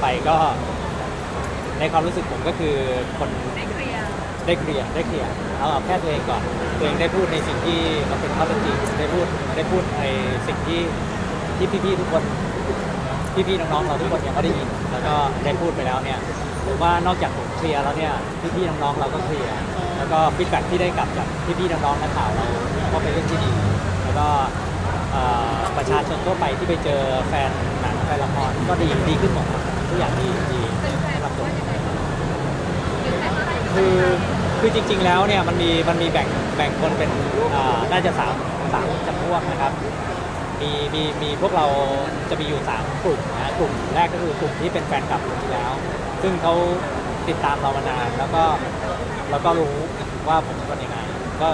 ไปก็ ในความรู้สึกผมก็คือคนได้เคลียร์ได้เคลียร์ได้เคลียร์เอาเอาแค่ตัวเองก่อนตัวเองได้พูดในสิ่งที่มันเป็นข้อเท็จจริงได้พูดได้พูดในสิ่งที่ที่พี่ๆทุกคนพี่ๆน้องๆเราทุกคนยังไม่ได้ยิน แล้วก็ได้พูดไปแล้วเนี่ยผมว่านอกจากผมเคลียร์แล้วเนี่ยพี่ๆน้องๆเราก็เคลียร์แล้วก็ฟีดแบ็กที่ได้กลับจากพี่ๆน้องๆนักข่าวเราก็เป็นเรื่องที่ดี แล้วก็เอ่อประชาชนทั่วไปที่ไปเจอแฟนหนังแฟนละครก็ดีดีขึ้นหมดครับ ทุกอย่างดีดีเป็นแฟนสำหรับผมคือคือจริง ๆ แล้วเนี่ยมันมีมันมีแบ่งแบ่งคนเป็นอ่าน่าจะสามสามจำพวกนะครับ มีมีมีพวกเราจะมีอยู่สามกลุ่มนะกลุ่มแรกก็คือกลุ่มที่เป็นแฟนคลับอยู่แล้ว ซึ่งเขาติดตามเรามานานแล้วก็แล้วก็รู้ว่าผมเป็นคนยังไงก็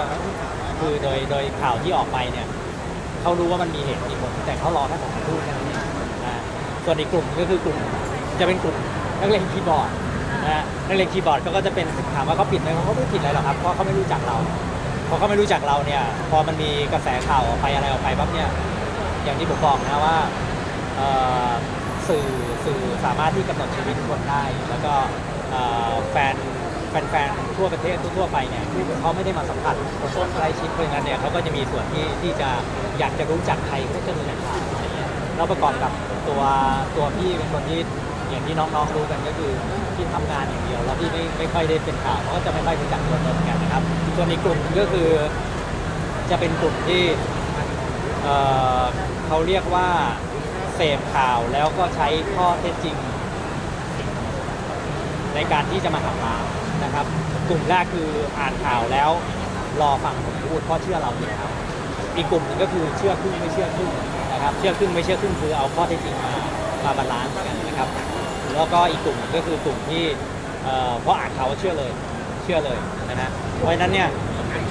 คือโดยโดยข่าวที่ออกไปเนี่ยเขารู้ว่ามันมีเหตุมีผลแต่เขารอแค่ผมพูดแค่นั้นเองนะส่วนอีกกลุ่มก็คือกลุ่ม จะเป็นกลุ่มนักเล่นคีย์บอร์ดนะฮะนักเรียนคีย์บอร์ดเขาก็จะเป็นถามว่าเขาผิดไหมเขาก็ไม่ผิดอะไรหรอกครับเพราะเขาไม่รู้จักเราพอเขาไม่รู้จักเราเนี่ย พอมันมีกระแสข่าวออกไปอะไรออกไปปั๊บเนี่ย อย่างที่ผมบอกนะว่าเอ่อสื่อสื่อสามารถที่กำหนดชีวิตคนได้ แล้วก็เอ่อแฟนแฟนๆทั่วประเทศทั่วๆไปเนี่ยเขาไม่ได้มาสัมผัสคนใกล้ชิดเพราะฉะนั้นเนี่ยเขาก็จะมีส่วนที่ที่จะอยากจะรู้จักใครก็จะดูในข่าวอะไรเงี้ยแล้วประกอบกับตัวตัวพี่เป็นคนที่ อย่างที่น้องๆรู้กันก็คือที่ทำงานอย่างเดียวแล้วที่ไม่ไม่ค่อยได้เป็นข่าวเขาก็จะไม่ค่อยรู้จักตัวตนกันนะครับส่วนอีกกลุ่มก็คือจะเป็นกลุ่มที่เอ่อเขาเรียกว่าเสพข่าวแล้วก็ใช้ข้อเท็จจริง ในการที่จะมาหาล้างนะครับ กลุ่มแรกคืออ่านข่าวแล้วรอฟังผมพูดเพราะเชื่อเราอยู่แล้วอีกกลุ่มหนึ่งก็คือเชื่อครึ่งไม่เชื่อครึ่งนะครับ เชื่อครึ่งไม่เชื่อครึ่งคือเอาข้อเท็จจริงมามาบาลานซ์กันนะครับ แล้วก็อีกกลุ่มหนึ่งก็คือกลุ่มที่เอ่อพออ่านข่าวว่าเชื่อเลย เชื่อเลยนะฮะเพราะฉะนั้นเนี่ย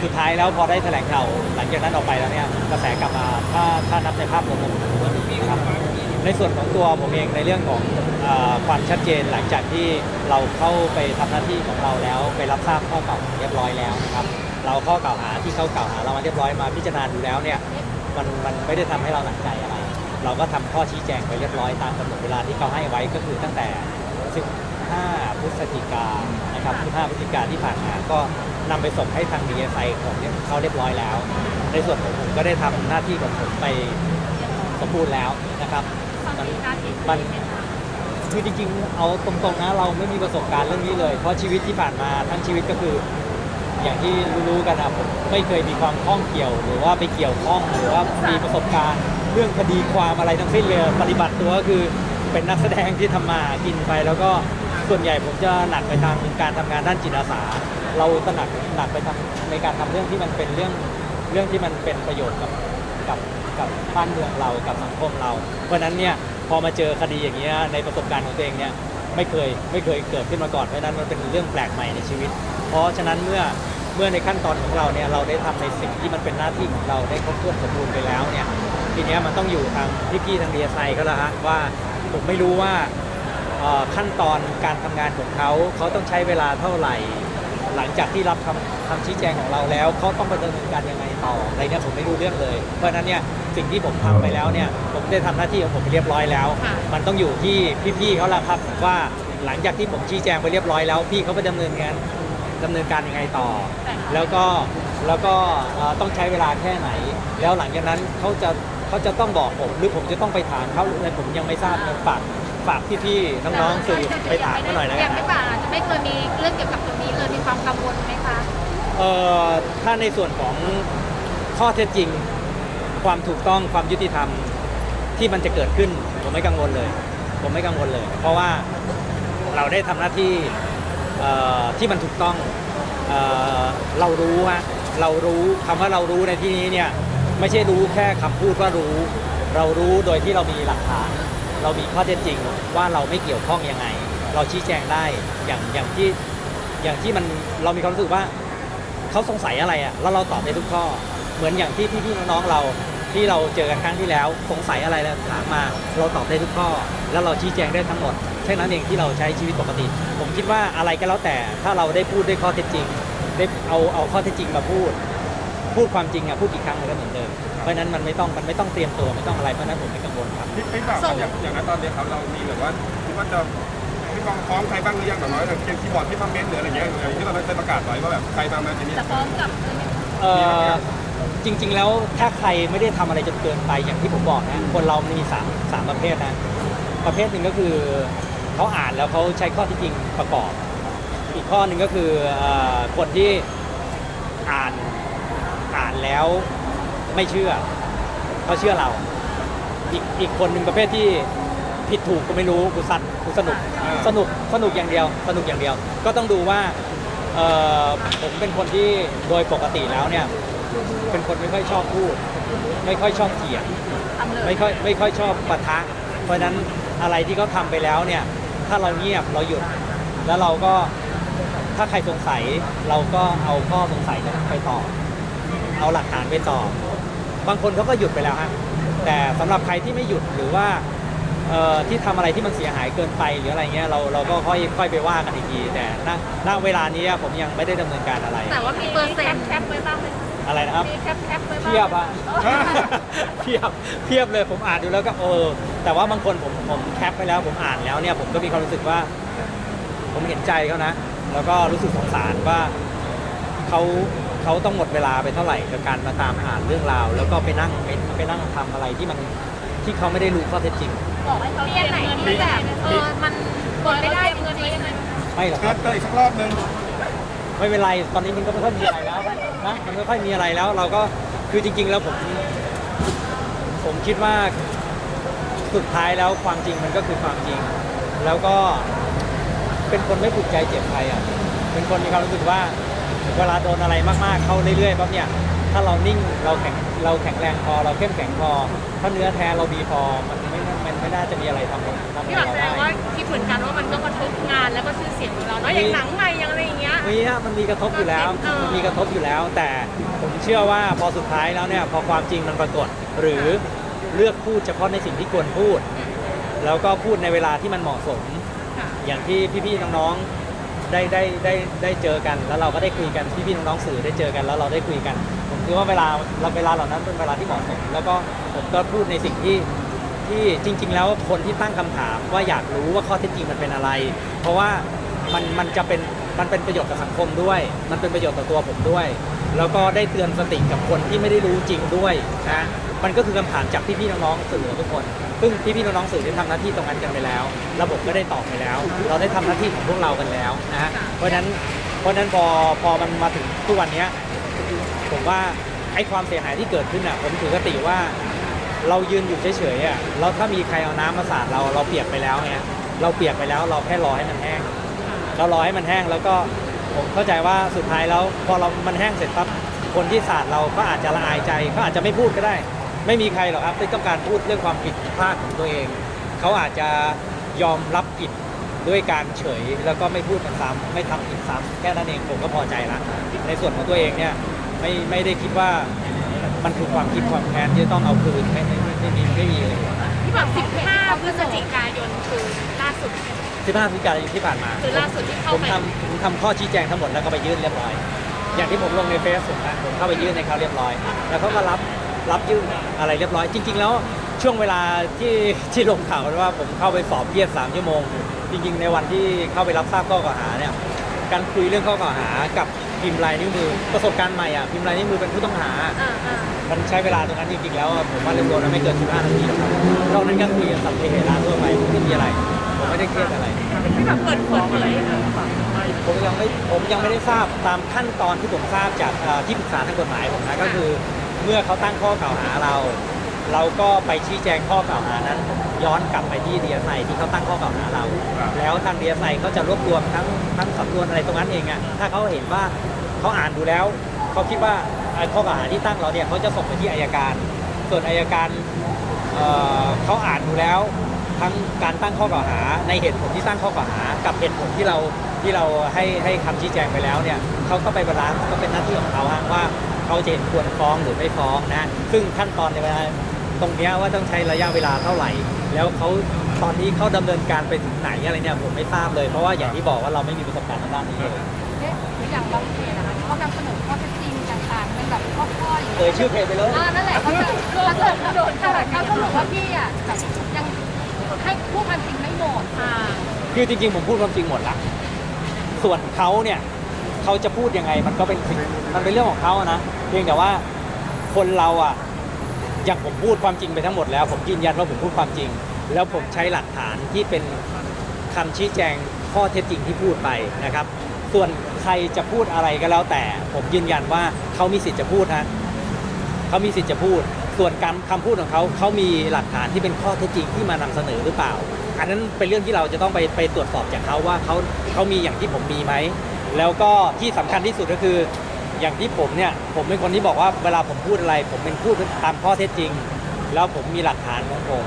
สุดท้ายแล้วพอได้แถลงข่าวหลังจากนั้นออกไปแล้วเนี่ยกระแสกลับมาถ้าถ้านับในภาพรวมผมถือว่าดีนะครับในส่วนของตัวผมเองในเรื่องของเออความชัดเจนหลังจากที่เราเข้าไปทำหน้าที่ของเราแล้ว ไปรับทราบข้อกล่าวหาเรียบร้อยแล้วนะครับเราข้อกล่าวหาที่เขากล่าวหาเรามาเรียบร้อยมาพิจารณาดูแล้วเนี่ยมันมันไม่ได้ทำให้เราหนักใจอะไร เราก็ทำข้อชี้แจงไปเรียบร้อยตามกำหนดเวลาที่เขาให้ไว้ก็คือตั้งแต่ 15 พฤศจิกายนนะครับ 15 พฤศจิกายนที่ผ่านมา ก็นำไปส่งให้ทาง DSI ของเขาเรียบร้อยแล้ว ในส่วนของผมก็ได้ทำหน้าที่ของผมไปสมบูรณ์แล้วนะครับความมันมีการติดมันคือจริงๆ เอาตรงๆนะเราไม่มีประสบการณ์เรื่องนี้เลย เพราะชีวิตที่ผ่านมาทั้งชีวิตก็คือ อย่างที่รู้ๆกันนะผมไม่เคยมีความข้องเกี่ยว หรือว่าไปเกี่ยวข้องหรือว่ามีประสบการณ์ เรื่องคดีความอะไรทั้งสิ้นเลยปฏิบัติตัวก็คือเป็นนักแสดงที่ทำมาหากินไป แล้วก็ส่วนใหญ่ผมจะหนักไปทางการทำงานด้านจิตอาสา เราตระหนักหนักไปทางในการทำเรื่องที่มันเป็นเรื่องเรื่องที่มันเป็นประโยชน์กับกับกับบ้านเมืองเรากับสังคมเรา เพราะฉะนั้นเนี่ยพอมาเจอคดีอย่างเงี้ยในประสบการณ์ของตัวเองเนี่ยไม่เคยไม่เคยเกิดขึ้นมาก่อนเพราะฉะนั้นมันเป็นเรื่องแปลกใหม่ในชีวิต เพราะฉะนั้นเมื่อเมื่อในขั้นตอนของเราเนี่ยเราได้ทำในสิ่งที่มันเป็นหน้าที่ของเราได้ครบถ้วนสมบูรณ์ไปแล้วเนี่ย ทีเนี้ยมันต้องอยู่ทางพี่ๆทางดีเอสไอก็แล้วฮะว่าผมไม่รู้ว่าเอ่อขั้นตอนการทำงานของเขาเขาต้องใช้เวลาเท่าไหร่ หลังจากที่รับคำคำชี้แจงของเราแล้วเขาต้องไปดำเนินการยังไงต่ออะไรเนี่ยผมไม่รู้เรื่องเลย เพราะฉะนั้นเนี่ยสิ่งที่ผมทำไปแล้วเนี่ยผมได้ทำหน้าที่ของผมไปเรียบร้อยแล้วมันต้องอยู่ที่พี่ๆเขาละครับว่าหลังจากที่ผมชี้แจงไปเรียบร้อยแล้วพี่เขาไปดำเนินงานดำเนินการยังไงต่อ แล้วก็แล้วก็เอ่อต้องใช้เวลาแค่ไหน แล้วหลังจากนั้นเขาจะ เขาจะต้องบอกผมหรือผมจะต้องไปถามเขาหรืออะไรผมยังไม่ทราบเลยฝากฝากพี่ๆน้องๆสื่อไปถามมาหน่อยนะอย่างไม่ป่าอาจจะไม่เคยมีเรื่องเกี่ยวกับตรงนี้เลยมีความกังวลไหมคะ เอ่อถ้าในส่วนของข้อเท็จจริง ความถูกต้องความยุติธรรมที่มันจะเกิดขึ้น ผมไม่กังวลเลย ผมไม่กังวลเลย เพราะว่าเราได้ทำหน้าที่เอ่อที่มันถูกต้องเอ่อเรารู้ฮะเรารู้คำว่าเรารู้ในที่นี้เนี่ย ไม่ใช่รู้แค่คำพูดว่ารู้ เรารู้โดยที่เรามีหลักฐาน เรามีข้อเท็จจริงว่าเราไม่เกี่ยวข้องยังไง เราชี้แจงได้อย่างอย่างที่อย่างที่มันเรามีความรู้สึกว่าเขาสงสัยอะไรอะแล้วเราตอบได้ทุกข้อ เหมือนอย่างที่พี่ๆน้องๆเราที่เราเจอกันครั้งที่แล้วสงสัยอะไรแล้วถามมา เราตอบได้ทุกข้อ แล้วเราชี้แจงได้ทั้งหมดแค่นั้นเองที่เราใช้ชีวิตปกติ ผมคิดว่าอะไรก็แล้วแต่ถ้าเราได้พูดด้วยข้อเท็จจริงได้เอาเอาข้อเท็จจริงมาพูด พูดความจริงอะพูดกี่ครั้งมันก็เหมือนเดิม เพราะฉะนั้นมันไม่ต้องมันไม่ต้องเตรียมตัวไม่ต้องอะไรเพราะฉะนั้นผมไม่กังวลครับ พี่พี่บอกครับอย่างอย่างนั้นตอนนี้ครับเรามีแบบว่าว่าจะพี่ฟองฟ้องใครบ้างหรือยังแบบน้อยอย่างเกมคีย์บอร์ดที่มาเม้นต์หรืออะไรเงี้ยอย่างที่ตอนนั้นเคยประกาศไว้ว่าแบบใครมามาทีนี้จะฟ้องกับเอ่อจริง ๆ แล้วถ้าใครไม่ได้ทำอะไรจนเกินไปอย่างที่ผมบอกนะคนเรามีสามสามประเภทนะประเภทหนึ่งก็คือเขาอ่านแล้วเขาใช้ข้อที่จริงประกอบ อีกข้อหนึ่งก็คือเอ่อคนที่อ่านอ่าน แล้วไม่เชื่อเขาเชื่อเรา อีกอีกคนหนึ่งประเภทที่ผิดถูกก็ไม่รู้กูสัตว์กูสนุกอ่า สนุกสนุกอย่างเดียว สนุกอย่างเดียว ก็ต้องดูว่าเอ่อผมเป็นคนที่โดยปกติแล้วเนี่ย เป็นคนไม่ค่อยชอบพูด ไม่ค่อยชอบเถียง ทำเลย ไม่ค่อยไม่ค่อยชอบปะทะ เพราะฉะนั้นอะไรที่เขาทำไปแล้วเนี่ย ถ้าเราเงียบเราหยุด แล้วเราก็ถ้าใครสงสัยเราก็เอาข้อสงสัยนั้นไปตอบ เอาหลักฐานไปตอบ บางคนเขาก็หยุดไปแล้วฮะแต่สำหรับใครที่ไม่หยุดหรือว่าเอ่อที่ทำอะไรที่มันเสียหายเกินไปหรืออะไรเงี้ยเราเราก็ค่อยค่อยไปว่ากันอีกทีแต่ณณเวลานี้ผมยังไม่ได้ดำเนินการอะไร แต่ว่ามีเปอร์เซ็นต์แคปไว้บ้างไหมอะไรนะครับมีแคปแคปไว้บ้างเพียบอะเพียบเพียบเลยผมอ่านดูแล้วก็เออแต่ว่าบางคนผมผมแคปไปแล้วผมอ่านแล้วเนี่ยผมก็มีความรู้สึกว่า ผมเห็นใจเขานะ แล้วก็รู้สึกสงสารว่า เขาเขาต้องหมดเวลาไปเท่าไหร่กับการมาตามอ่านเรื่องราว แล้วก็ไปนั่งไปไปนั่งทำอะไรที่มันที่เขาไม่ได้รู้ข้อเท็จจริง บอกให้เขาเรียนไหนที่แบบเออมันกดไม่ได้จริงๆไม่หรอกคเกิรัดบเกิดอีกสักรอบนึงไม่เป็นไร ตอนนี้มันก็ไม่ค่อยมีอะไรแล้วนะ มันไม่ค่อยมีอะไรแล้ว เราก็ คือจริง ๆ แล้วผม ผมคิดว่า สุดท้ายแล้วความจริงมันก็คือความจริง แล้วก็ เป็นคนไม่ผูกใจเจ็บใครอะ เป็นคนมีความรู้สึกว่า เวลาโดนอะไรมากๆ เข้าเรื่อยๆปั๊บเนี่ย ถ้าเรานิ่งเราแข็งเราแข็งแรงพอเราเข้มแข็งพอ ถ้าเนื้อแท้เราดีพอมันไม่มันไม่น่าจะมีอะไรทำทำอะไรพี่หลักเราแสดได้งว่าคิดเหมือนกันว่ามันก็กระทบงานแล้วก็ชื่อเสียงของเราเนาะอย่างหนังใหม่อย่างอะไรอย่างเงี้ย มีฮะมันมีกระทบอยู่แล้วเออ มันมีกระทบอยู่แล้ว แต่ผมเชื่อว่าพอสุดท้ายแล้วเนี่ยพอความจริงมันปรากฏ หรือเลือกพูดเฉพาะในสิ่งที่ควรพูด แล้วก็พูดในเวลาที่มันเหมาะสม ค่ะอย่างที่พี่ๆน้องๆ ได้ได้ได้ได้เจอกัน แล้วเราก็ได้คุยกันพี่ๆน้องๆสื่อได้เจอกันแล้วเราได้คุยกัน ผมคิดว่าเวลาเราเวลาเหล่านั้นเป็นเวลาที่เหมาะสมแล้วก็ผมก็พูดในสิ่งที่ที่จริง ๆ แล้วคนที่ตั้งคำถามว่าอยากรู้ว่าข้อเท็จจริงมันเป็นอะไร เพราะว่ามันมันจะเป็นมันเป็นประโยชน์กับสังคมด้วย มันเป็นประโยชน์ต่อตัวผมด้วย แล้วก็ได้เตือนสติกับคนที่ไม่ได้รู้จริงด้วยนะ มันก็คือคำถามจากพี่ๆน้องๆสื่อทุกคนซึ่งพี่ๆน้องๆสื่อได้ทำหน้าที่ตรงนั้นกันไปแล้ว ระบบก็ได้ตอบไปแล้ว เราได้ทำหน้าที่ของพวกเรากันแล้วนะฮะเพราะฉะนั้นเพราะฉะนั้นพอพอมันมาถึงทุกวันเนี้ยผมว่าไอ้ความเสียหายที่เกิดขึ้นอะผมถือกติว่า เรายืนอยู่เฉยๆอะเราถ้ามีใครเอาน้ำมาสาดเราเราเปียกไปแล้วเนี่ยเราเปียกไปแล้วเราแค่รอให้มันแห้ง เรารอให้มันแห้งแล้วก็ผมเข้าใจว่าสุดท้ายแล้วพอเรามันแห้งเสร็จปั๊บคนที่สาดเราก็อาจจะละอายใจเขาอาจจะไม่พูดก็ได้ ไม่มีใครหรอกครับที่ต้องการพูดเรื่องความผิดพลาดของตัวเอง เขาอาจจะยอมรับผิดด้วยการเฉยแล้วก็ไม่พูดมันซ้ำไม่ทำผิดซ้ำแค่นั้นเองผมก็พอใจละในส่วนของตัวเองเนี่ยไม่ไม่ได้คิดว่ามันคือความคิดความแค้นที่จะต้องเอาคืนไม่ไม่ไม่ไม่มีไม่มีเลยพี่บอก15พฤศจิกายนคือล่าสุด15พฤศจิกายนที่ผ่านมาคือล่าสุดที่เข้าผมไปทำผมทำข้อชี้แจงทั้งหมดแล้วก็ไปยื่นเรียบร้อย อย่างที่ผมลงในเฟซผมนะผมเข้าไปยื่นในเขาเรียบร้อย แล้วเขาก็รับ รับยื่นอะไรเรียบร้อย จริง ๆ แล้วช่วงเวลาที่ที่ลงข่าวว่าผมเข้าไปสอบเพียรสามชั่วโมง จริง ๆ ในวันที่เข้าไปรับทราบข้อกล่าวหาเนี่ยการคุยเรื่องข้อกล่าวหากับพิมพ์ลายนิ้วมือ ประสบการณ์ใหม่อะพิมพ์ลายนิ้วมือเป็นผู้ต้องหา อ่าอ่ามันใช้เวลาตรงนั้นจริงๆแล้วผมว่าเรื่องรวมแล้วไม่เกิน15นาทีหรอกครับนอกนั้นก็คุยกันสัมเพเหระทั่วไปไม่มีอะไรผมไม่ได้เครียดอะไรพี่แบบเปิดเปิดเผยผมยังไม่ผมยังไม่ได้ทราบตามขั้นตอนที่ผมทราบจากเอ่อที่ปรึกษาทางกฎหมายผมนะก็คือ เมื่อเขาตั้งข้อกล่าวหาเรา เราก็ไปชี้แจงข้อกล่าวหานั้น ย้อนกลับไปที่ดีเอสไที่เขาตั้งข้อกล่าวหาเรา แล้วทางดีเอสไเขาจะรวบรวมทั้งทั้งสำนวนอะไรตรงนั้นเองอะถ้าเขาเห็นว่าเขาอ่านดูแล้วเขาคิดว่าไอ้ข้อกล่าวหาที่ตั้งเราเนี่ยเขาจะส่งไปที่อายการ ส่วนอายการเอ่อเขาอ่านดูแล้ว ทั้งการตั้งข้อกล่าวหา ในเหตุผลที่ตั้งข้อกล่าวหา กับเหตุผลที่เราที่เราให้ให้คำชี้แจงไปแล้วเนี่ยเขาก็ไปบาลานซ์ก็เป็นหน้าที่ของเขาฮะว่า เขาจะเห็นควรฟ้องหรือไม่ฟ้องนะ ซึ่งขั้นตอนในเวลาตรงเนี้ยว่าต้องใช้ระยะเวลาเท่าไหร่ แล้วเขาตอนนี้เขาดำเนินการไปถึงไหนอะไรเนี่ยผมไม่ทราบเลยเพราะว่าอย่างที่บอกว่าเราไม่มีประสบการณ์ทางด้านนี้เลยอย่างบางเพจนะคะเขานำเสนอข้อเท็จจริงต่างๆเป็นแบบข้อๆอย่างเอ่เงี้ยยชื่อเพจไปเลยอ่านั่นแหละเขาจะเขาจะโดนเขาเขาสรุปว่าพี่อะแบบยังให้พูดความจริงไม่หมหมดค่ะคือจริงๆผมพูดความจริงหมดละส่วนเขาเนี่ย เขาจะพูดยังไง มันก็เป็นมันเป็นเรื่องของเขาอะนะเพียงแต่ว่าคนเราอะอย่างผมพูดความจริงไปทั้งหมดแล้ว ผมยืนยันว่าผมพูดความจริง แล้วผมใช้หลักฐานที่เป็นคำชี้แจงข้อเท็จจริงที่พูดไปนะครับ ส่วนใครจะพูดอะไรก็แล้วแต่ ผมยืนยันว่าเขามีสิทธิ์จะพูดฮะเขามีสิทธิ์จะพูด ส่วนการคำพูดของเขาเขามีหลักฐานที่เป็นข้อเท็จจริงที่มานำเสนอหรือเปล่า อันนั้นเป็นเรื่องที่เราจะต้องไปไปตรวจสอบจากเขาว่าเขาเขามีอย่างที่ผมมีไหม แล้วก็ที่สำคัญที่สุดก็คืออย่างที่ผมเนี่ยผมเป็นคนที่บอกว่าเวลาผมพูดอะไร ผมเป็นพูดตามข้อเท็จจริง แล้วผมมีหลักฐานของผม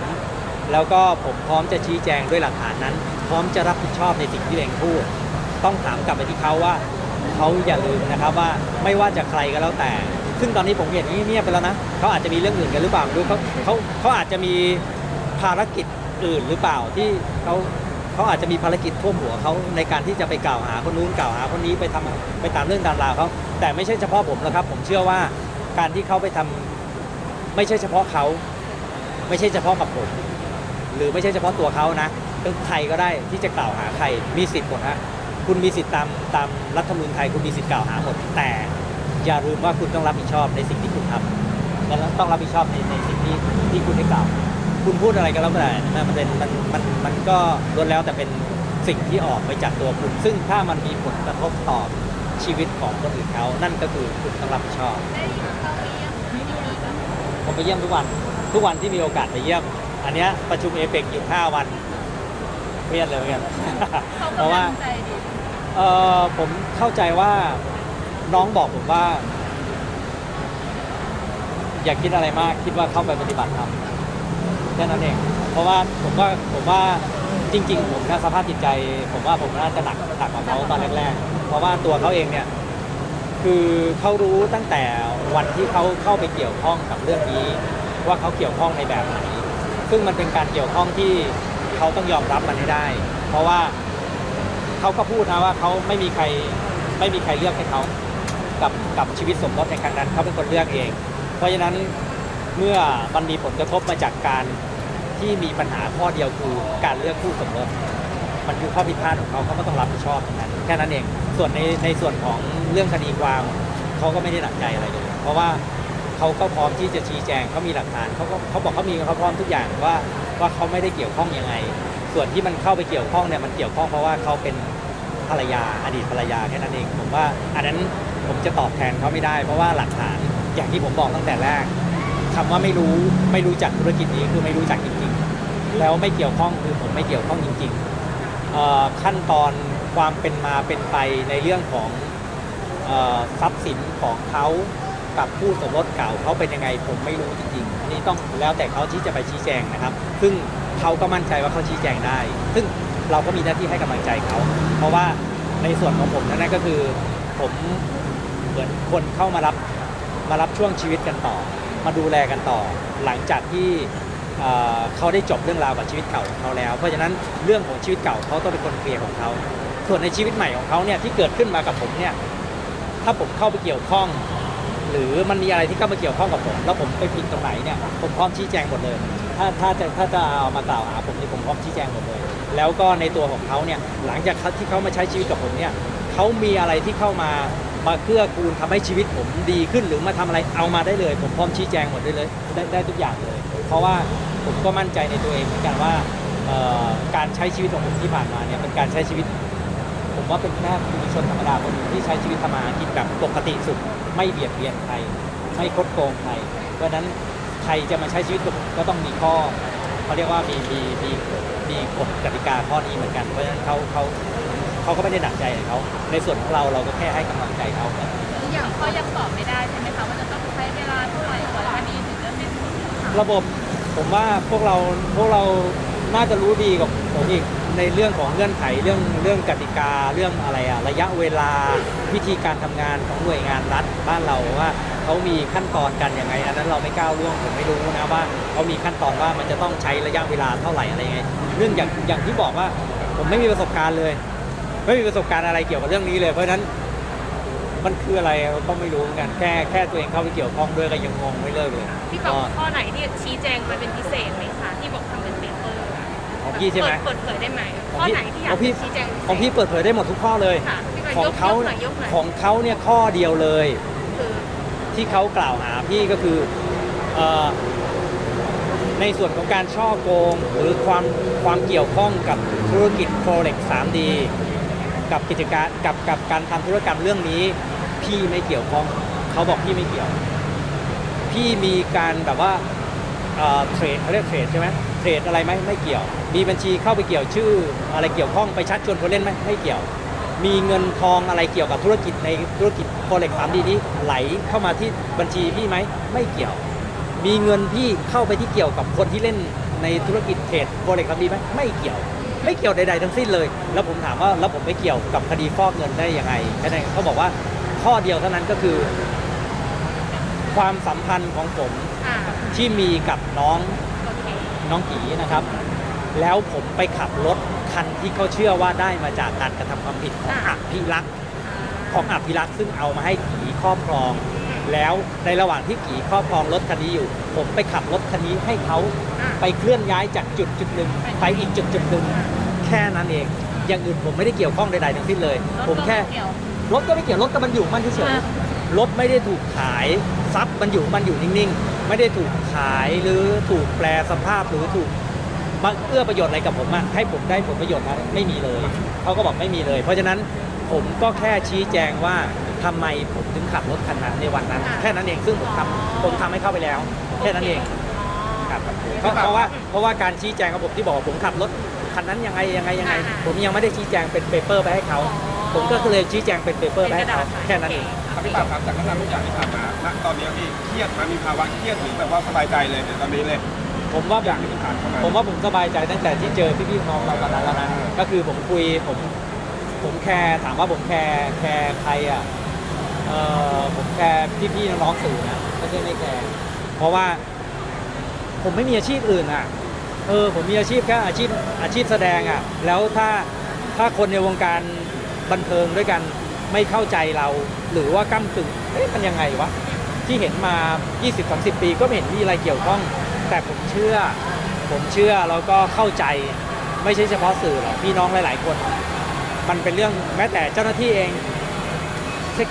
แล้วก็ผมพร้อมจะชี้แจงด้วยหลักฐานนั้น พร้อมจะรับผิดชอบในสิ่งที่เองพูด ต้องถามกลับไปที่เขาว่าเขาอย่าลืมนะครับว่าไม่ว่าจะใครก็แล้วแต่ ซึ่งตอนนี้ผมเห็นเงียบๆไปแล้วนะเขาอาจจะมีเรื่องอื่นกันหรือเปล่าไม่รู้เขาเขาเขาอาจจะมีภารกิจอื่นหรือเปล่าที่เขา เขาอาจจะมีภารกิจท่วมหัวเขาในการที่จะไปกล่าวหาคนนู้นกล่าวหาคนนี้ไปทำไปตามเรื่องตามราวเขาแต่ไม่ใช่เฉพาะผมหรอกครับ ผมเชื่อว่าการที่เขาไปทำไม่ใช่เฉพาะเขา ไม่ใช่เฉพาะกับผม หรือไม่ใช่เฉพาะตัวเขานะคือใครก็ได้ที่จะกล่าวหาใครมีสิทธิ์หมดฮะคุณมีสิทธิ์ตามตามรัฐธรรมนูญไทยคุณมีสิทธิ์กล่าวหาหมดแต่อย่าลืมว่าคุณต้องรับผิดชอบในสิ่งที่คุณทำและต้องรับผิดชอบในในสิ่งที่ที่คุณได้กล่าว คุณพูดอะไรก็แล้วแต่นะมันเป็นมันมันมันก็ล้วนแล้วแต่เป็นสิ่งที่ออกไปจากตัวคุณ ซึ่งถ้ามันมีผลกระทบต่อชีวิตของคนอื่นเขานั่นก็คือคุณต้องรับผิดชอบผมไปเยี่ยมทุกวัน ทุกวันที่มีโอกาสไปเยี่ยม อันเนี้ยประชุมเอเปกอยู่ 5 วันเครียดเลยเหมือนกันเพราะว่าเออผมเข้าใจว่าน้องบอกผมว่า อย่าคิดอะไรมากคิดว่าเข้าไปปฏิบัติธรรมแค่นั้นเองเพราะว่าผมว่าผมว่าจริง ๆ ผมนะสภาพจิตใจ ผมว่าผมน่าจะหนักหนักกว่าเขาตอนแรกๆเพราะว่าตัวเขาเองเนี่ยคือเขารู้ตั้งแต่วันที่เขาเข้าไปเกี่ยวข้องกับเรื่องนี้ ว่าเขาเกี่ยวข้องในแบบไหนซึ่งมันเป็นการเกี่ยวข้องที่เขาต้องยอมรับมันให้ได้ เพราะว่าเขาก็พูดนะว่าเขาไม่มีใครไม่มีใครเลือกให้เขากับกับชีวิตสมรสในครั้งนั้นเขาเป็นคนเลือกเอง เพราะฉะนั้นเมื่อมันมีผลกระทบมาจากการ ที่มีปัญหาข้อเดียวคือการเลือกคู่สมรสมันคือข้อผิดพลาดของเขาเขาก็ต้องรับผิดชอบตรงนั้นแค่นั้นเอง ส่วนในในส่วนของเรื่องคดีความเขาก็ไม่ได้หนักใจอะไรเลย เพราะว่าเขาก็พร้อมที่จะชี้แจงเขามีหลักฐานเขาก็เขาบอกเขามีเขาพร้อมทุกอย่างว่าว่าเขาไม่ได้เกี่ยวข้องยังไง ส่วนที่มันเข้าไปเกี่ยวข้องเนี่ยมันเกี่ยวข้องเพราะว่าเขาเป็นภรรยาอดีตภรรยาแค่นั้นเอง ผมว่าอันนั้นผมจะตอบแทนเขาไม่ได้ เพราะว่าหลักฐานอย่างที่ผมบอกตั้งแต่แรก คำว่าไม่รู้ไม่รู้จักธุรกิจนี้คือไม่รู้จักจริงๆ แล้วไม่เกี่ยวข้องคือผมไม่เกี่ยวข้องจริงๆขั้นตอนความเป็นมาเป็นไปในเรื่องของออทรัพย์สินของเขากับผู้สมรสเก่าเขาเป็นยังไงผมไม่รู้จริงๆอันนี่ต้องแล้วแต่เขาที่จะไปชี้แจงนะครับ ซึ่งเขาก็มั่นใจว่าเขาชี้แจงได้ ซึ่งเราก็มีหน้าที่ให้กำลังใจเขา เพราะว่าในส่วนของผมนั่นก็คือผมเหมือนคนเข้ามารับมารับช่วงชีวิตกันต่อ มาดูแลกันต่อ หลังจากที่เขาได้จบเรื่องราวกับชีวิตเก่าของเขาแล้ว เพราะฉะนั้นเรื่องของชีวิตเก่าเขาต้องเป็นคนเคลียร์ของเขา ส่วนในชีวิตใหม่ของเขาเนี่ยที่เกิดขึ้นมากับผมเนี่ยถ้าผมเข้าไปเกี่ยวข้อง หรือมันมีอะไรที่เข้ามาเกี่ยวข้องกับผม แล้วผมไปผิดตรงไหนเนี่ยผมพร้อมชี้แจงหมดเลย ถ้าถ้าจะถ้าจะเอามากล่าวหาผมนี่ผมพร้อมชี้แจงหมดเลย แล้วก็ในตัวของเขาเนี่ยหลังจากที่เขามาใช้ชีวิตกับผมเนี่ยเขามีอะไรที่เข้ามา มาเกื้อกูลทำให้ชีวิตผมดีขึ้นหรือมาทำอะไรเอามาได้เลย ผมพร้อมชี้แจงหมดได้เลยได้ได้ทุกอย่างเลย เพราะว่าผมก็มั่นใจในตัวเองเหมือนกันว่าการใช้ชีวิตของผมที่ผ่านมาเนี่ยเป็นการใช้ชีวิต ผมว่าเป็นแค่ผู้ชนธรรมดาคนหนึ่งที่ใช้ชีวิตทำมาหากินแบบปกติสุดไม่เบียดเบียนใครไม่คดโกงใครเพราะนั้นใครจะมาใช้ชีวิตผมก็ต้องมีข้อเขาเรียกว่ามีมีมีมีกฎกติกาข้อนี้เหมือนกันเพราะฉะนั้นเขาเขา เขาก็ไม่ได้หนักใจกับเขาในส่วนของเราเราก็แค่ให้กำลังใจเขาอย่างเขายังตอบไม่ได้ใช่ไหมคะว่าจะต้องใช้เวลาเท่าไหร่กว่าคดีถึงจะเสร็จระบบผมว่าพวกเราพวกเราน่าจะรู้ดีกับผมอีกในเรื่องของเงื่อนไขเรื่องเรื่องกติกาเรื่องอะไรอะระยะเวลาวิธีการทำงานของหน่วยงานรัฐบ้านเราว่าเขามีขั้นตอนกันยังไงอันนั้นเราไม่ก้าวล่วงผมไม่รู้นะว่าเขามีขั้นตอนว่ามันจะต้องใช้ระยะเวลาเท่าไหร่อะไรยังไงเรื่องอย่างอย่างที่บอกว่าผมไม่มีประสบการณ์เลย ไม่มีประสบการณ์อะไรเกี่ยวกับเรื่องนี้เลย เพราะฉะนั้นมันคืออะไรเราก็ไม่รู้เหมือนกันแค่แค่ตัวเองเข้าไปเกี่ยวข้องด้วยก็ยังงงไม่เลิกเลยพี่บอกข้อไหนที่ชี้แจงมาเป็นพิเศษไหมคะที่บอกทำเป็นเปเปอร์อะผมพี่ใช่ไหมเปิดเผยได้ไหมของข้อพี่ไหนที่อยากของพี่จะชี้แจงของพี่เปิดเผยได้หมดทุกข้อเลยค่ะพี่ของยกเขายกหน่อยยกหน่อยของเขาเนี่ยข้อเดียวเลยคือที่เขากล่าวหาพี่ก็คือเอ่อในส่วนของการช่อโกงหรือความความเกี่ยวข้องกับธุรกิจ Forex 3D กับกิจการกับกับการทำธุรกรรมเรื่องนี้ พี่ไม่เกี่ยวข้องเขาบอกพี่ไม่เกี่ยว พี่มีการแบบว่าเทรดเขาเรียกเทรดใช่ไหมเทรดอะไรไหมไม่เกี่ยว มีบัญชีเข้าไปเกี่ยวชื่อ อะไรเกี่ยวข้องไปชักชวนคนเล่นไหมไม่เกี่ยว มีเงินทองอะไรเกี่ยวกับธุรกิจในธุรกิจ Forex 3D นี้ไหลเข้ามาที่บัญชีพี่ไหมไม่เกี่ยว มีเงินพี่เข้าไปที่เกี่ยวกับคนที่เล่นในธุรกิจเทรด Forex 3D ไหมไม่เกี่ยว ไม่เกี่ยวใดๆทั้งสิ้นเลย แล้วผมถามว่าแล้วผมไม่เกี่ยวกับคดีฟอกเงินได้ยังไงแค่นั้นเขาบอกว่าข้อเดียวเท่านั้นก็คือ ความสัมพันธ์ของผมอ่าที่มีกับน้องโอเคน้องกีนะครับ แล้วผมไปขับรถคันที่เขาเชื่อว่าได้มาจากการกระทำความผิดของอภิรักษ์ของอภิรักษ์ซึ่งเอามาให้กีครอบครอง แล้วในระหว่างที่กีครอบครองรถคันนี้อยู่ ผมไปขับรถคันนี้ให้เขาอ่าไปเคลื่อนย้ายจากจุดจุดหนึ่งไปอีกจุดจุดหนึ่งแค่นั้นเองอย่างอื่นผมไม่ได้เกี่ยวข้องใดๆทั้งสิ้นเลย ผมแค่เกี่ยวรถก็ไม่เกี่ยวรถก็มันอยู่มันเฉยอ่าๆรถไม่ได้ถูกขายทรัพย์มันอยู่มันอยู่นิ่งๆ ไม่ได้ถูกขายหรือถูกแปลสภาพหรือถูกมาเอื้อประโยชน์อะไรกับผมอะให้ผมได้ผลประโยชน์อะไรไม่มีเลยเขาก็บอกไม่มีเลย เพราะฉะนั้นผมก็แค่ชี้แจงว่า ทำไมผมถึงขับรถคันนั้นในวันนั้นอ่าแค่นั้นเองซึ่งผมทำผมทำให้เข้าไปแล้ว แค่นั้นเองอ๋อครับเพราะเพราะว่าเพราะว่าการชี้แจงของผมที่บอกว่าผมขับรถคันนั้นยังไงยังไงยังไง อ่า ผมยังไม่ได้ชี้แจงเป็นเปเปอร์ไปให้เขาอ๋อผมก็เลยชี้แจงเป็นเปเปอร์ไปให้เขาเป็นกระดาษแค่นั้นเอง ครับพี่ปราบครับจากการทำทุกอย่างที่ผ่านมาณตอนนี้พี่เครียดไหมมีภาวะเครียดหรือแบบว่าสบายใจเลยในตอนนี้เลยผมว่าทุกอย่างที่ผ่านเข้ามา ผมว่าผมสบายใจตั้งแต่ที่เจอพี่ๆน้องๆเราตอนนั้นแล้วนะก็คือผมคุยผมผมแคร์ถามว่าผมแคร์แคร์ใครอะ เออผมแคร์พี่ๆน้องๆสื่อนะไม่ใช่ไม่แคร์เพราะว่าผมไม่มีอาชีพอื่นอะเออผมมีอาชีพแค่อาชีพอาชีพแสดงอะแล้วถ้าถ้าคนในวงการบันเทิงด้วยกันไม่เข้าใจเรา หรือว่าก้ากึ่งเอ๊ะมันยังไงวะที่เห็นมา 20-30 ปีก็ไม่เห็นมีอะไรเกี่ยวข้อง แต่ผมเชื่อ ผมเชื่อแล้วก็เข้าใจไม่ใช่เฉพาะสื่อหรอกพี่น้องหลาย ๆ คน มันเป็นเรื่องแม้แต่เจ้าหน้าที่เอง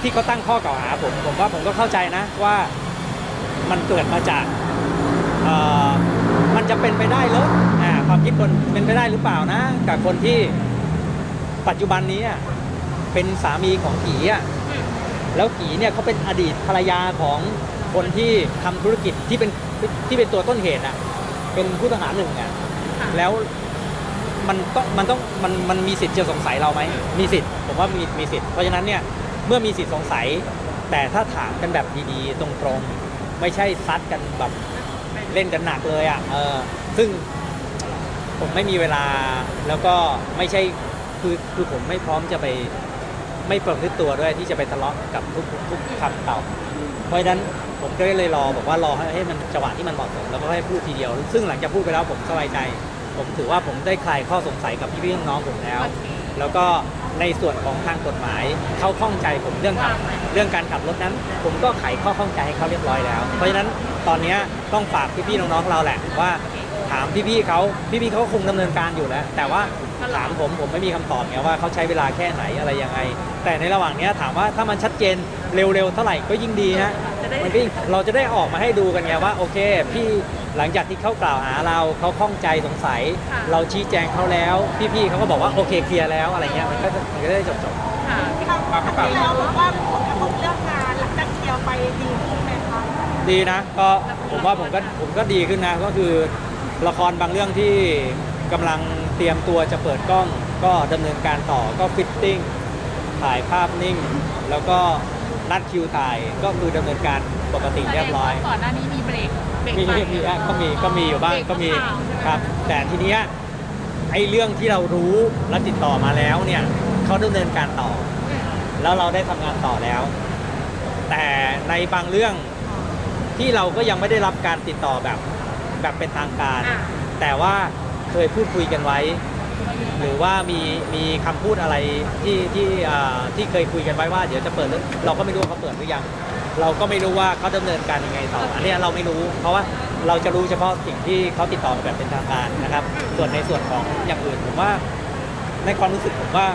ที่เขาตั้งข้อกล่าวหาผมผมว่าผมก็เข้าใจนะว่ามันเกิดมาจากเอ่อมันจะเป็นไปได้เหรออ่าความคิดคนเป็นไปได้หรือเปล่านะ กับคนที่ปัจจุบันนี้อะเป็นสามีของกีอะอืมแล้วกีเนี่ยเขาเป็นอดีตภรรยาของคนที่ทำธุรกิจที่เป็นที่เป็นตัวต้นเหตุอะเป็นผู้ต้องหาหนึ่งอะค่ะแล้วมันต้องมันต้องมันมันมีสิทธิ์จะสงสัยเราไหมมีสิทธิ์ผมว่ามีมีสิทธิ์เพราะฉะนั้นเนี่ย เมื่อมีสิทธิ์สงสัย แต่ถ้าถามกันแบบดีๆ ตรงๆ ไม่ใช่ซัดกันแบบเล่นกันหนักเลยอะเออซึ่งผมไม่มีเวลาแล้วก็ไม่ใช่คือคือผมไม่พร้อมจะไปไม่ประพฤติตัวด้วยที่จะไปทะเลาะกับทุกทุกคำตอบเพราะฉะนั้นผมก็เลยรอบอกว่ารอให้ให้มันจังหวะที่มันเหมาะสมแล้วก็ให้พูดทีเดียว ซึ่งหลังจากพูดไปแล้วผมสบายใจ ผมถือว่าผมได้คลายข้อสงสัยกับพี่ๆน้องๆผมแล้วโอเคแล้วก็ ในส่วนของทางกฎหมายเขาข้องใจผมเรื่องขับเรื่องการขับรถนั้น ผมก็ไขข้อข้องใจให้เขาเรียบร้อยแล้ว เพราะฉะนั้นตอนนี้ต้องฝากพี่ๆน้องๆเราแหละว่าถามพี่ๆเขาพี่ๆเขาคงดำเนินการอยู่แล้ว แต่ว่าถามผมผมไม่มีคำตอบไงว่าเขาใช้เวลาแค่ไหนอะไรยังไง แต่ในระหว่างนี้ถามว่าถ้ามันชัดเจนเร็วๆเท่าไหร่ก็ยิ่งดีนะ จะได้ มันก็ยิ่งเราจะได้ออกมาให้ดูกันไงว่าโอเค พี่หลังจากที่เขากล่าวหาเราเขาข้องใจสงสัย ค่ะ เราชี้แจงเขาแล้ว พี่ๆเขาก็บอกว่าโอเคเคลียร์แล้วอะไรเงี้ยมันก็จะมันก็ได้จบค่ะปราบพี่ปราบแล้วบอกว่าผลกระทบเรื่องงานหลังจากเคลียร์ไปดีขึ้นไหมคะๆดีนะก็ผมว่าผมก็ผมก็ดีขึ้นนะก็คือละครบางเรื่องที่กำลังเตรียมตัวจะเปิดกล้อง ก็ดำเนินการต่อก็ฟิตติ้งถ่ายภาพนิ่ง แล้วก็ นัดคิวถ่ายก็คือดำเนินการปกติเรียบร้อย ก่อนหน้านี้มีเบรกเบรกมีไปมีอะก็มีก็มีอยู่บ้างเบรกก็มีข่าวใช่ไหมครับ แต่ทีเนี้ยไอ้เรื่องที่เรารู้และติดต่อมาแล้วเนี่ยเขาดำเนินการต่อแล้วเราได้ทำงานต่อแล้ว แต่ในบางเรื่องที่เราก็ยังไม่ได้รับการติดต่อแบบแบบเป็นทางการ อ่าแต่ว่าเคยพูดคุยกันไว้ หรือว่ามีมีคำพูดอะไรที่ที่อ่าที่เคยคุยกันไว้ว่าเดี๋ยวจะเปิดเรื่องเราก็ไม่รู้ว่าเขาเปิดหรือยัง เราก็ไม่รู้ว่าเขาดำเนินการยังไงต่อ อันเนี้ยเราไม่รู้เพราะว่าเราจะรู้เฉพาะสิ่งที่เขาติดต่อมาแบบเป็นทางการนะครับ ส่วนในส่วนของอย่างอื่นผมว่าในความรู้สึกผมว่า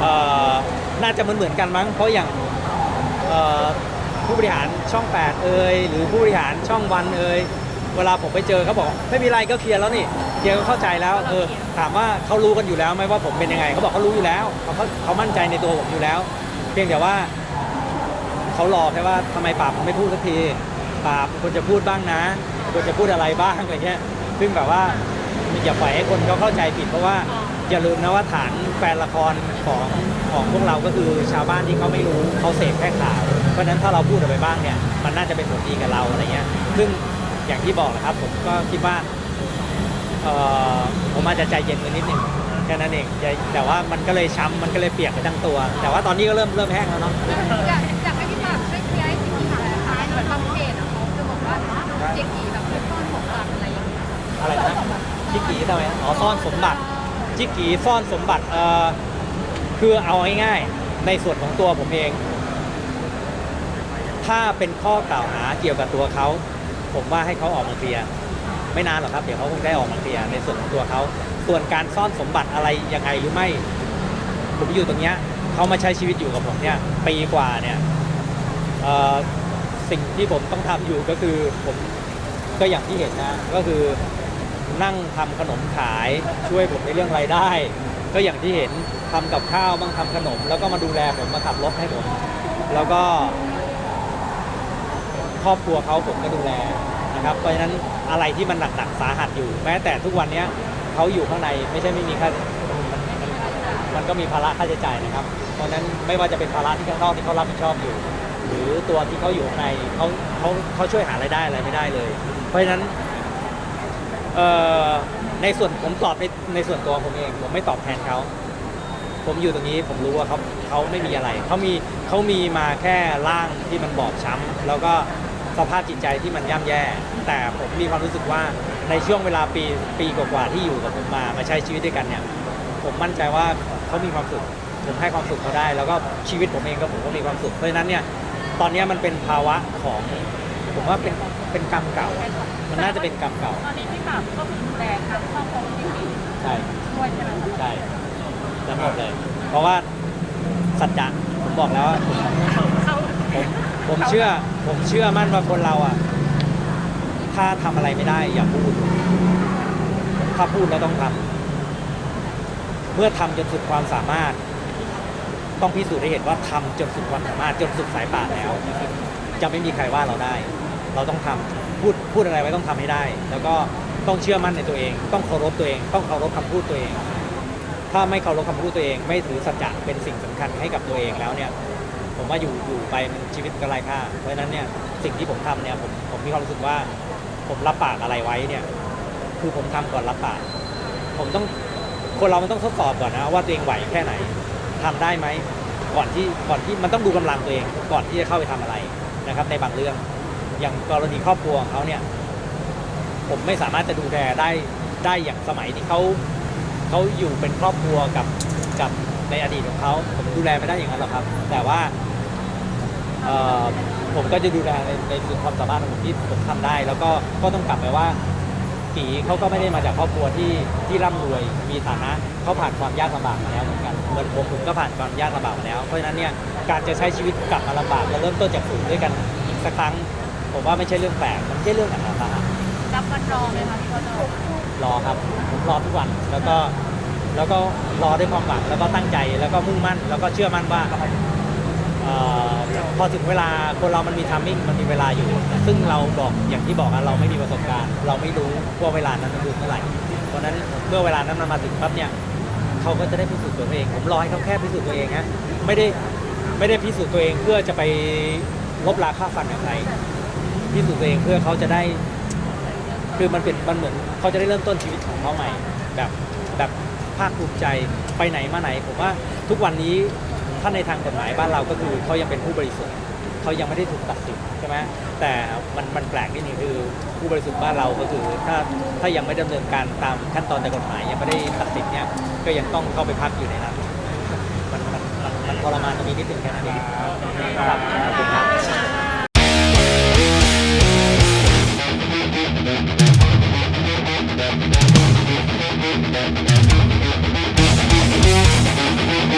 เอ่อน่าจะเหมือนเหมือนๆกันมั้ง เพราะอย่างเอ่อผู้บริหารช่อง 8 เอ่ยหรือผู้บริหารช่องวันเอ่ย เวลาผมไปเจอเขาบอก ไม่มีไรก็เคลียร์แล้วนี่เคลียร์ก็เข้าใจแล้วเออถามว่าเขารู้กันอยู่แล้วไหมว่าผมเป็นยังไงเขาบอกเขารู้อยู่แล้วเขาเขาเขามั่นใจในตัวผมอยู่แล้ว เพียงแต่ว่าเขารอแค่ว่าทำไมปราบมันไม่พูดสักทีปราบควรจะพูดบ้างนะควรจะพูดอะไรบ้างอะไรเงี้ยซึ่งแบบว่าอย่าปล่อยให้คนเขาเข้าใจผิดเพราะว่าอย่าลืมนะว่าฐานแฟนละครของของพวกเราก็คือชาวบ้านที่เขาไม่รู้เขาเสพแค่ข่าว เพราะฉะนั้นถ้าเราพูดออกไปบ้างเนี่ยมันน่าจะเป็นผลดีกับเราอะไรเงี้ยซึ่ง อย่างที่บอกแหละครับ ผมก็คิดว่าเอ่อผมอาจจะใจเย็นไปนิดหนึ่งแค่นั้นเองใจแต่ว่ามันก็เลยช้ำมันก็เลยเปียกไปทั้งตัว แต่ว่าตอนนี้ก็เริ่มเริ่มแห้งแล้วเนาะอยากอยากให้พี่หมากช่วยเคลียร์ให้สิ่งที่หายหายเหมือนบางเพจอะเขาจะบอกว่าเจ๊กีแบบเพื่อนซ่อนของกลางอะไรอย่างเงี้ยอะไรนะจิกกีทำไมนะอ๋อซ่อนสมบัติจิกกีซ่อนสมบัติเอ่อคือเอาง่ายๆในส่วนของตัวผมเอง ถ้าเป็นข้อกล่าวหาเกี่ยวกับตัวเขา ผมว่าให้เขาออกมาเคลียร์ไม่นานหรอกครับเดี๋ยวเขาคงได้ออกมาเคลียร์ในส่วนของตัวเขาส่วนการซ่อนสมบัติอะไรยังไงหรือไม่ผมอยู่ตรงเนี้ยเขามาใช้ชีวิตอยู่กับผมเนี่ยปีกว่าเนี่ยสิ่งที่ผมต้องทำอยู่ก็คือผมก็อย่างที่เห็นนะก็คือนั่งทำขนมขายช่วยผมในเรื่องรายได้ ก็อย่างที่เห็นทำกับข้าวบ้างทำขนม แล้วก็มาดูแลผมมาขับรถให้ผม แล้วก็ ครอบครัวเขาผมก็ดูแลนะครับเพราะฉะนั้นอะไรที่มันหนักๆสาหัสอยู่ แม้แต่ทุกวันนี้เขาอยู่ข้างในไม่ใช่ไม่มีค่ามันมันมันก็มีภาระค่าใช้จ่ายนะครับ เพราะนั้นไม่ว่าจะเป็นภาระที่ข้างนอกที่เขารับผิดชอบอยู่ หรือตัวที่เขาอยู่ในเขาเขาเขาช่วยหารายได้อะไรไม่ได้เลย เพราะฉะนั้นในส่วนผมตอบในในส่วนตัวผมเองผมไม่ตอบแทนเขาผมอยู่ตรงนี้ผมรู้ว่าเขาเขาไม่มีอะไรเขามีเขามีมาแค่ร่างที่มันบอบช้ำแล้วก็ สภาพจิตใจที่มันย่ำแย่ แต่ผมมีความรู้สึกว่าในช่วงเวลาปีปีกว่าๆที่อยู่กับผมมามาใช้ชีวิตด้วยกันเนี่ยผมมั่นใจว่าเขามีความสุขผมให้ความสุขเขาได้ แล้วก็ชีวิตผมเองก็ผมก็มีความสุขเพราะฉะนั้นเนี่ยตอนเนี้ยมันเป็นภาวะของ ผมว่าเป็นเป็นกรรมเก่า มันน่าจะเป็นกรรมเก่า ตอนนี้พี่ปราบก็คือดูแลทั้งครอบครัวพี่ปีใช่ด้วยใช่ไหมคะใช่ทั้งหมดเลย เพราะว่าสัจจะผมบอกแล้วว่าผมเขา ผมเชื่อ ผมเชื่อมั่นว่าคนเราอะ ถ้าทำอะไรไม่ได้ อย่าพูด ถ้าพูดแล้วต้องทำเมื่อทำจนสุดความสามารถ ต้องพิสูจน์ให้เห็นว่าทำจนสุดความสามารถจนสุดสายป่านแล้ว จะไม่มีใครว่าเราได้ เราต้องทำพูดพูดอะไรไว้ต้องทำให้ได้ แล้วก็ต้องเชื่อมั่นในตัวเอง ต้องเคารพตัวเอง ต้องเคารพคำพูดตัวเอง ถ้าไม่เคารพคำพูดตัวเอง ไม่ถือสัจจะเป็นสิ่งสำคัญให้กับตัวเองแล้วเนี่ย ผมว่าอยู่อยู่ไปมันชีวิตก็ไร้ค่า เพราะฉะนั้นเนี่ยสิ่งที่ผมทำเนี่ยผมผมมีความรู้สึกว่า ผมรับปากอะไรไว้เนี่ยคือผมทำก่อนรับปาก ผมต้องคนเรามันต้องทดสอบก่อนนะว่าตัวเองไหวแค่ไหนทำได้ไหมก่อนที่ก่อนที่มันต้องดูกำลังตัวเอง ก่อนที่จะเข้าไปทำอะไรนะครับในบางเรื่อง อย่างกรณีครอบครัวของเขาเนี่ย ผมไม่สามารถจะดูแลได้ได้อย่างสมัยที่เขาเขาอยู่เป็นครอบครัวกับกับ ในอดีตของเขาผมดูแลไม่ได้อย่างนั้นหรอกครับ แต่ว่าเอ่อผมก็จะดูแลในในสุดความสามารถของผมที่ผมทำได้ แล้วก็ก็ต้องกลับไปว่ากีเขาก็ไม่ได้มาจากครอบครัวที่ที่ร่ำรวยมีฐานะเขาผ่านความยากลำบากมาแล้วเหมือนกันเหมือนผมผมก็ผ่านความยากลำบากมาแล้วเพราะฉะนั้นเนี่ยการจะใช้ชีวิตกลับมาลำบากและเริ่มต้นจากศูนย์ด้วยกันอีกสักครั้ง ผมว่าไม่ใช่เรื่องแปลกมันไม่ใช่เรื่องหนักหนาสาหัสรับวันรอไหมคะพี่พอจรอครับผมรอทุกวันแล้วก็ แล้วก็รอด้วยความหวังแล้วก็ตั้งใจแล้วก็มุ่งมั่น แล้วก็เชื่อมั่นว่าเอ่อพอถึงเวลาคนเรามันมีทัมมิ่งมันมีเวลาอยู่ ซึ่งเราบอกอย่างที่บอกอะเราไม่มีประสบการณ์ เราไม่รู้ว่าเวลานั้นมันคือเมื่อไหร่เพราะฉะนั้นเมื่อเวลานั้นมันมาถึงปั๊บเนี่ยเขาก็จะได้พิสูจน์ตัวเอง ผมรอให้เขาแค่พิสูจน์ตัวเองฮะไม่ได้ไม่ได้พิสูจน์ตัวเองเพื่อจะไปลบราค่าฟันกับใครพิสูจน์ตัวเองเพื่อเขาจะได้ คือมันเป็นมันเหมือนเขาจะได้เริ่มต้นชีวิตของเขาใหม่แบบแบบ ภาคภูมิใจไปไหนมาไหน ผมว่าทุกวันนี้ถ้าในทางกฎหมายบ้านเราก็คือเขายังเป็นผู้บริสุทธิ์เขายังไม่ได้ถูกตัดสินใช่ไหมแต่มันมันแปลกนิดนึงคือผู้บริสุทธิ์บ้านเราก็คือ ถ้าถ้ายังไม่ดำเนินการตามขั้นตอนในกฎหมายยังไม่ได้ตัดสินเนี่ยก็ยังต้องเข้าไปพักอยู่ในนั้นมันมันมันมันทรมานตรงนี้นิดนึงแค่นั้นเองครับ